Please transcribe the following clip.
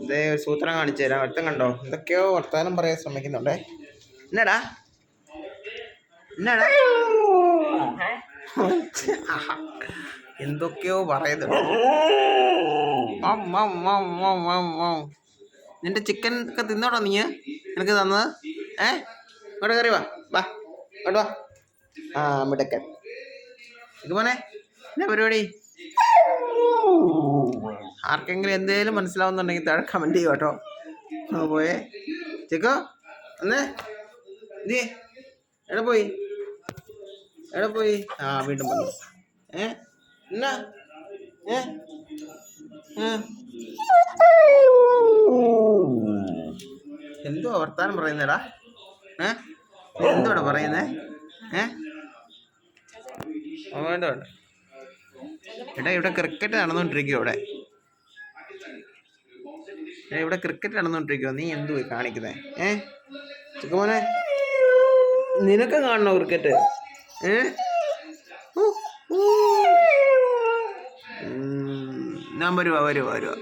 ഇതേ ഒരു സൂത്രം കാണിച്ചു തരാം. ഒരുത്തൻ കണ്ടോ? എന്തൊക്കെയോ വർത്താനം പറയാൻ ശ്രമിക്കുന്നുണ്ടേ. എന്നടാ? എന്നടാ? എന്തൊക്കെയോ പറയുന്നുണ്ട്. നിന്റെ ചിക്കൻ ഒക്കെ തിന്നോടോ നീ? എനിക്ക് തന്നത്? ഏ? ഇങ്ങോട്ട് കയറി വാ. വാ ഇങ്ങോട്ട് വാ. ആ മിടക്കൻ. ഇത് പോനെ എന്നാ പരിപാടി? ആർക്കെങ്കിലും എന്തെങ്കിലും മനസ്സിലാവുന്നുണ്ടെങ്കിൽ താഴെ കമന്റ് ചെയ്യുക കേട്ടോ. പോയേ. ചേക്കോ അന്നേ നീ എവിടെ പോയി? എവിടെ പോയി? ആ വീണ്ടും വന്നു. ഏ എന്നാ? ഏ? എന്തുവാ വർത്താനം പറയുന്നേടാ. ഏ എന്തുവാണ് പറയുന്നേ? ഏ? വേണ്ട വേണ്ട. എടാ ഇവിടെ ക്രിക്കറ്റ് നടന്നുകൊണ്ടിരിക്കും ഇവിടെ. എടാ, ഇവിടെ ക്രിക്കറ്റ് നടന്നുകൊണ്ടിരിക്കുവോ നീ എന്തുവാ കാണിക്കുന്നത് ഏ? ചുക്കമോനെ നിനക്ക് കാണണോ ക്രിക്കറ്റ് ഏ? ഞാൻ വരുവാ വരുവാ വരുവാ.